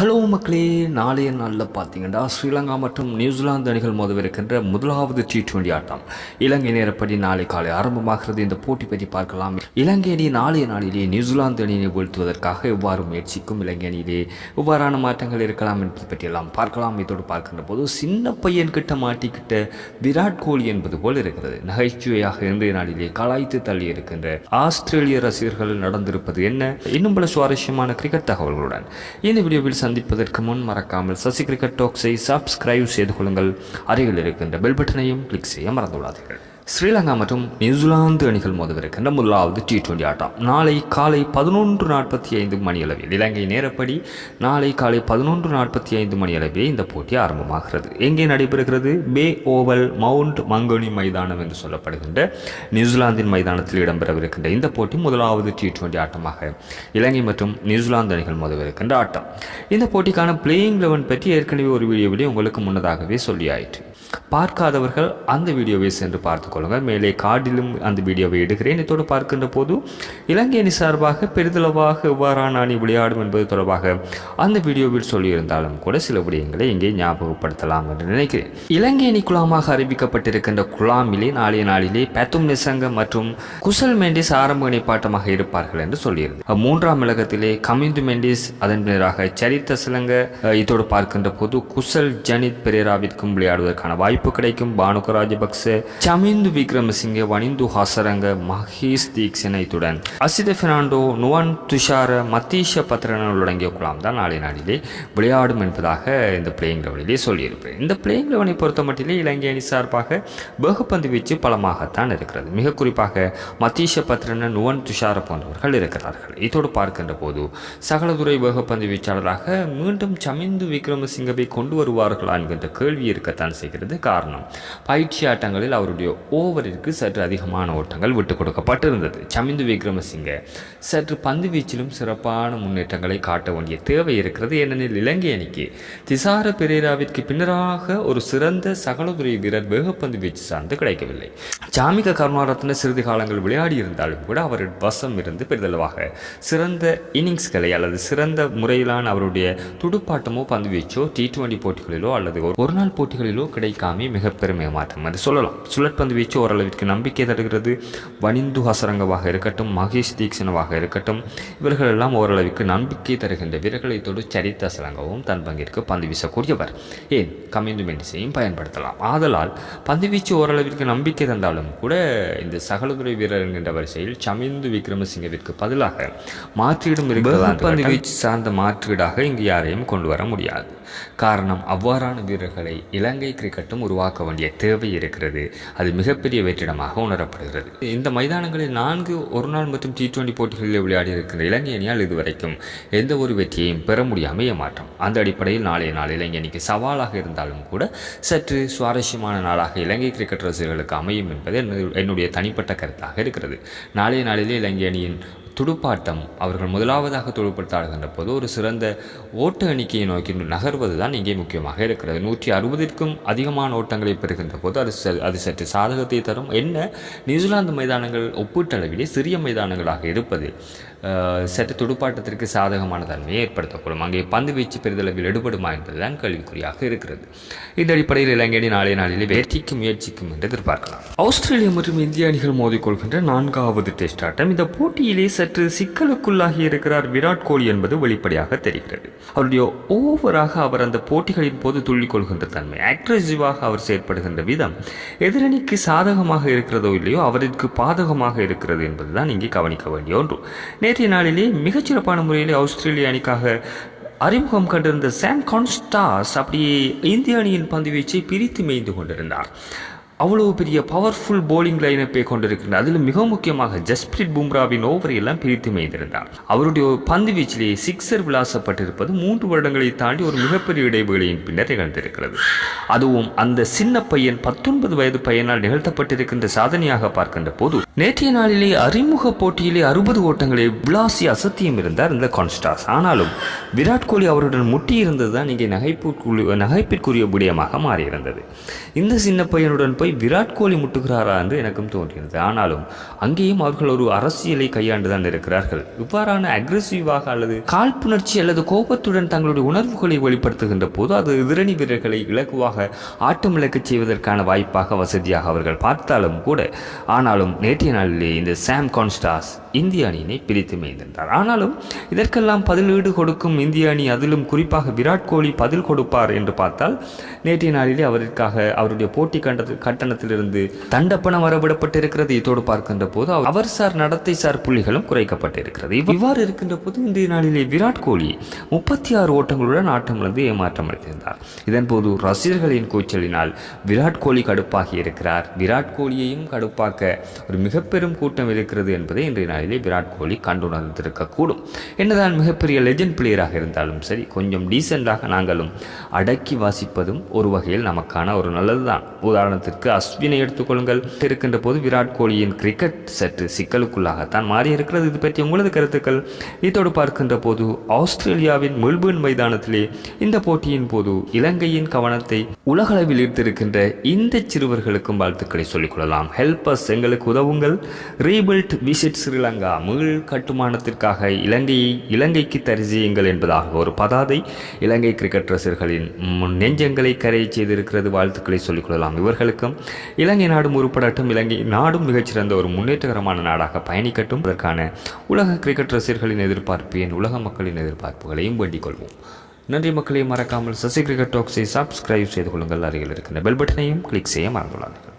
Hello மக்களே நாளைய நாளில் பார்த்தீங்கன்னா ஸ்ரீலங்கா மற்றும் நியூசிலாந்து அணிகள் மோதவிருக்கின்ற முதலாவது டி டுவெண்டி ஆட்டம். இலங்கை நேரப்படி நாளை காலை ஆரம்பமாகிறது. இந்த போட்டி பற்றி பார்க்கலாம். இலங்கை அணி நாளைய நாளிலே நியூசிலாந்து அணியை வீழ்த்துவதற்காக எவ்வாறு முயற்சிக்கும்? இலங்கை அணியிலே எவ்வாறான மாற்றங்கள் இருக்கலாம் என்பது பற்றியெல்லாம் பார்க்கலாம். இதோடு பார்க்கின்ற போது சின்ன பையன் கிட்ட மாட்டிக்கிட்ட விராட் கோலி என்பது போல் இருக்கிறது. நகைச்சுவையாக இன்றைய நாளிலே கலாய்த்து தள்ளி இருக்கின்ற ஆஸ்திரேலிய ரசிகர்கள் நடந்திருப்பது என்ன? இன்னும் பல சுவாரஸ்யமான கிரிக்கெட் தகவல்களுடன். இந்த வீடியோவில் சந்திப்பதற்கு முன் மறக்காமல் சசி கிரிக்கெட் டாக்ஸை சப்ஸ்கிரைப் செய்து கொள்ளுங்கள். அருகில் இருக்கின்ற பெல் பட்டனையும் கிளிக் செய்ய மறந்துவிடாதீர்கள். ஸ்ரீலங்கா மற்றும் நியூசிலாந்து அணிகள் மோதவிருக்கின்ற முதலாவது டி டுவெண்டி ஆட்டம். நாளை காலை பதினொன்று நாற்பத்தி ஐந்து மணியளவில் இலங்கை நேரப்படி நாளை காலை பதினொன்று நாற்பத்தி ஐந்து மணியளவில் இந்த போட்டி ஆரம்பமாகிறது. எங்கே நடைபெறுகிறது? பே ஓவல் மவுண்ட் மங்கோனி மைதானம் என்று சொல்லப்படுகின்ற நியூசிலாந்தின் மைதானத்தில் இடம்பெறவிருக்கின்ற இந்த போட்டி முதலாவது டி டுவெண்டி ஆட்டமாக இலங்கை மற்றும் நியூசிலாந்து அணிகள் மோதவிருக்கின்ற ஆட்டம். இந்த போட்டிக்கான பிளேயிங் லெவன் பற்றி ஏற்கனவே ஒரு வீடியோவிலே உங்களுக்கு முன்னதாகவே சொல்லியாயிற்று. பார்க்காதவர்கள் அந்த வீடியோவை சென்று பார்த்துக் கொள்ளுங்கள். மேலே கார்டிலும் அந்த வீடியோவை எடுக்கிறேன். இதோடு பார்க்கின்ற போது இலங்கை அணி சார்பாக பெரிதளவாக எவ்வாறான அணி விளையாடும் என்பது தொடர்பாக அந்த வீடியோவில் சொல்லியிருந்தாலும் கூட சில விடயங்களை இங்கே ஞாபகப்படுத்தலாம் என்று நினைக்கிறேன். இலங்கை அணி குழாமாக அறிவிக்கப்பட்டிருக்கின்ற குழாமிலே நாளைய நாளிலே பேத்தும் நிசங்க மற்றும் குசல் மெண்டிஸ் ஆரம்ப இணைப்பாட்டமாக இருப்பார்கள் என்று சொல்லியிருந்தது. மூன்றாம் இலக்கத்திலே கமிந்து மெண்டிஸ் அதன் பின்னராக சரித்த சிலங்க இதோடு பார்க்கின்ற போது குசல் ஜனித் பெரேராவிற்கும் விளையாடுவதற்கான வாய்ப்பு கிடைக்கும். பானுக ராஜபக்ச சமிந்து விக்ரமசிங்க வனிந்து ஹாசரங்க மகேஷ் தீக்ஷனைத்துடன் அசித பெர்னாண்டோ நுவன் துஷார மத்தீஷ பத்ரனல் அடங்கிய குழாம் தான் நாளை நாளிலே விளையாடும் என்பதாக இந்த பிளேயிங் லெவனிலே சொல்லியிருப்பேன். இந்த பிளேயிங் லெவனை பொறுத்த மட்டிலே இலங்கை அணி சார்பாக வேகப்பந்து வீச்சு பலமாகத்தான் இருக்கிறது. மிக குறிப்பாக மத்தீஷ பத்திரன நுவன் துஷார போன்றவர்கள் இருக்கிறார்கள். இதோடு பார்க்கின்ற போது சகலதுறை வேகப்பந்து வீச்சாளராக மீண்டும் சமிந்து விக்ரமசிங்கவை கொண்டு வருவார்களா என்கின்ற கேள்வி இருக்கத்தான் செய்கிறது. காரணம். பயிற்சி ஆட்டங்களில் அவருடைய ஓவரிற்கு சற்று அதிகமான ஓட்டங்கள் விட்டுக் கொடுக்கப்பட்டிருந்தது. சமிந்து விக்ரமசிங்க சற்று பந்து வீச்சிலும் சிறப்பான முன்னேற்றங்களை காட்ட வேண்டிய தேவை இருக்கிறது ஏனெனில் இலங்கை அணிக்கு திசார பெரேராவிற்கு பின்னராக ஒரு சிறந்த சகலதுறை வீரர் வேகப்பந்து வீச்சு சார்ந்து கிடைக்கவில்லை. ஜாமிக கருணாரத்ன சிறிது காலங்கள் விளையாடி இருந்தாலும் கூட அவர் வசம் இருந்து பெரிதளவாக சிறந்த இன்னிங்ஸ்களை அல்லது சிறந்த முறையிலான அவருடைய துடுப்பாட்டமோ பந்து வீச்சோ டி டுவெண்டி போட்டிகளிலோ அல்லது ஒரு- ஒரு நாள் போட்டிகளிலோ கிடைக்காம மிக பெருமை மாற்றம். என்று சொல்லலாம். சுழற்பந்து வீச்சு ஓரளவிற்கு நம்பிக்கை தருகிறது. வனிந்து ஹசரங்கவாக இருக்கட்டும் மகேஷ் தீக்ஷணவாக இருக்கட்டும் இவர்கள் எல்லாம் ஓரளவிற்கு நம்பிக்கை தருகின்ற வீரர்களை தொடு சரித்த சலங்கவும் தன் பங்கிற்கு பந்து வீசக்கூடியவர். ஏன்? கமிந்து மெண்டிஸையும் பயன்படுத்தலாம். ஆதலால் பந்து வீச்சு ஓரளவிற்கு நம்பிக்கை தந்தாலும் கூட இந்த சகலதுறை வீரர் என்கின்ற வரிசையில் சமிந்து விக்ரமசிங்கவிற்கு பதிலாக மாற்றீடும் பந்து வீச்சு சார்ந்த மாற்றீடாக இங்கு யாரையும் கொண்டு வர முடியாது. காரணம் அவ்வாறான வீரர்களை இலங்கை மட்டும் உருவாக்க வேண்டிய தேவை இருக்கிறது. அது மிகப்பெரிய வெற்றிடமாக உணரப்படுகிறது. இந்த மைதானங்களில் நான்கு ஒரு நாள் மற்றும் டி டுவெண்டி போட்டிகளில் விளையாடி இருக்கிற இலங்கை அணியால் இதுவரைக்கும் எந்த ஒரு வெற்றியையும் பெற முடியாமல் ஏமாற்றம். அந்த அடிப்படையில் நாளைய நாள் இலங்கை அணிக்கு சவாலாக இருந்தாலும் கூட சற்று சுவாரஸ்யமான நாளாக இலங்கை கிரிக்கெட் ரசிகர்களுக்கு அமையும் என்பது என்னுடைய- என்னுடைய தனிப்பட்ட கருத்தாக இருக்கிறது. நாளைய நாளிலே இலங்கை அணியின் துடுப்பாட்டம் அவர்கள் முதலாவதாக துடுப்படுத்தாடுகின்ற போது ஒரு சிறந்த ஓட்ட எண்ணிக்கையை நோக்கி நகர்வது தான் இங்கே முக்கியமாக இருக்கிறது. நூற்றி அறுபதிற்கும் அதிகமான ஓட்டங்களை பெறுகின்ற போது அது ச- அது சற்று சாதகத்தை தரும். என்ன? நியூசிலாந்து மைதானங்கள் ஒப்பீட்டளவிலே சிறிய மைதானங்களாக இருப்பது. சற்று துடுப்பாட்டத்திற்கு சாதகமான தன்மையை ஏற்படுத்தக்கூடும். அங்கே பந்து வீச்சு பெரிதளவில் எடுபடுமா என்பதுதான் கேள்விக்குறியாக இருக்கிறது. இந்த அடிப்படையில் இலங்கை நாளைய நாளில் வெற்றிக்கு முயற்சிக்கும் என்று எதிர்பார்க்கலாம். ஆஸ்திரேலியா மற்றும் இந்திய அணிகள் மோதிக்கொள்கின்ற நான்காவது டெஸ்ட் ஆட்டம் இந்த போட்டியிலே சற்று சிக்கலுக்குள்ளாகி இருக்கிறார் விராட் கோலி என்பது வெளிப்படையாக தெரிகிறது. அவருடைய ஓவராக அவர் அந்த போட்டிகளின் போது துள்ளிக்கொள்கின்ற தன்மை அக்ரெசிவாக அவர் செயற்படுகின்ற விதம் எதிரணிக்கு சாதகமாக இருக்கிறதோ இல்லையோ அவருக்கு பாதகமாக இருக்கிறது என்பதுதான் இங்கே கவனிக்க வேண்டிய ஒன்று. நேற்றைய நாளிலே மிகச்சிறப்பான முறையில் ஆஸ்திரேலிய அணிக்காக அறிமுகம் கண்டிருந்த சாம் கான்ஸ்டாஸ் அப்படியே இந்திய அணியின் பந்து வீச்சை பிரித்து மேய்ந்து கொண்டிருந்தார். அவ்வளவு பெரிய பவர்ஃபுல் போலிங் லைனப்பை கொண்டிருக்கின்றார் அதில் மிக முக்கியமாக ஜஸ்பிரிட் பும்ராவின் ஓவரை எல்லாம் பிரித்து மேய்ந்திருந்தார். அவருடைய பந்து வீச்சிலேயே சிக்ஸர் விளாசப்பட்டிருப்பது மூன்று வருடங்களை தாண்டி ஒரு மிகப்பெரிய இடைவேளையின் பின்னர் நிகழ்ந்திருக்கிறது. அதுவும் அந்த சின்ன பையன் பத்தொன்பது வயது பையனால் நிகழ்த்தப்பட்டிருக்கின்ற சாதனையாக பார்க்கின்ற போது நேற்றைய நாளிலே அறிமுக போட்டியிலே அறுபது ஓட்டங்களை விளாசி அசத்தியம் இருந்தார் இந்த கான்ஸ்டாஸ் ஆனாலும் விராட் கோலி அவருடன் முட்டியிருந்தது தான் இங்கே நகைப்பு நகைப்பிற்குரிய விடயமாக மாறியிருந்தது. இந்த சின்ன பையனுடன் போய் போய் விராட் கோலி முட்டுகிறாரா என்று எனக்கும் தோன்றியது. ஆனாலும் அங்கேயும் அவர்கள் ஒரு அரசியலை கையாண்டுதான் இருக்கிறார்கள். இவ்வாறான அக்ரெசிவாக அல்லது காழ்ப்புணர்ச்சி அல்லது கோபத்துடன் தங்களுடைய உணர்வுகளை வெளிப்படுத்துகின்ற போது அது எதிரணி வீரர்களை இலகுவாக ஆட்டமிழக்கச் செய்வதற்கான வாய்ப்பாக வசதியாக அவர்கள் பார்த்தாலும் கூட ஆனாலும் நேற்றைய நாளிலே இந்த சாம் கான்ஸ்டாஸ் இந்திய அணியினை பிரித்து மேய்ந்திருந்தார். ஆனாலும் இதற்கெல்லாம் பதிலீடு கொடுக்கும் இந்திய அணி அதிலும் குறிப்பாக விராட் கோலி பதில் கொடுப்பார் என்று பார்த்தால் நேற்றைய நாளிலே அவருக்காக அவருடைய போட்டி கண்டது கட்டணத்திலிருந்து தண்டப்பணம் வரவிடப்பட்டிருக்கிறது. இதோடு பார்க்கின்ற போது அவர் சார் நடத்தை சார் புள்ளிகளும் குறைக்கப்பட்டிருக்கிறது. இவ்வாறு இருக்கின்ற போது இன்றைய நாளிலே விராட் கோலி முப்பத்தி ஆறு ஓட்டங்களுடன் ஆட்டமிழந்து ஏமாற்றம் அளித்திருந்தார் இதன்போது ரசிகர்களின் கூச்சலினால் விராட் கோலி கடுப்பாகி இருக்கிறார். விராட் கோலியையும் கடுப்பாக்க ஒரு மிக பெரும் கூட்டம் இருக்கிறது என்பதை இன்றைய நாளிலே விராட் கோலி கண்டுணர்ந்திருக்கக்கூடும். என்னதான் மிகப்பெரிய லெஜண்ட் பிளேயராக இருந்தாலும் சரி கொஞ்சம் டீசெண்டாக நாங்களும் அடக்கி வாசிப்பதும் ஒரு வகையில் நமக்கான ஒரு நல்லதுதான். உதாரணத்திற்கு அஸ்வினை எடுத்துக்கொள்ளுங்கள். இருக்கின்ற போது விராட் கோலியின் கிரிக்கெட் சற்று சிக்கலுக்குள்ளாகத்தான் மாறி இருக்கிறது இது பற்றி உங்களது கருத்துக்கள். இதோடு பார்க்கின்ற போது ஆஸ்திரேலியாவின் மெல்பர்ன் மைதானத்திலே இந்த போட்டியின் போது இலங்கையின் கவனத்தை உலகளவில் ஈர்த்திருக்கின்ற இந்த சிறுவர்களுக்கும் வாழ்த்துக்களை சொல்லிக் கொள்ளலாம் ஹெல்பஸ் எங்களுக்கு உதவுங்கள். Rebuild visit Sri Lanka. மீள் கட்டுமானத்திற்காக இலங்கையை இலங்கைக்கு தரிசியுங்கள் என்பதாக ஒரு பதாதை இலங்கை கிரிக்கெட் ரசிகர்களின் நெஞ்சங்களை கரையை செய்திருக்கிறது. வாழ்த்துக்களை சொல்லிக் கொள்ளலாம் இவர்களுக்கும் இலங்கை நாடும் உருப்படட்டும். இலங்கை நாடும் மிகச்சிறந்த ஒரு முன்னேற்றகரமான நாடாக பயணிக்கட்டும். அதற்கான உலக கிரிக்கெட் ரசிகர்களின் எதிர்பார்ப்பு என் உலக மக்களின் எதிர்பார்ப்புகளையும் வேண்டிக் கொள்வோம். நன்றி மக்களை மறக்காமல் சசி கிரிக்கெட் டாக்ஸை சப்ஸ்கிரைப் செய்து கொள்ளுங்கள். அருகில் இருக்கின்ற பெல் பட்டனையும் கிளிக் செய்ய மறந்துள்ளார்கள்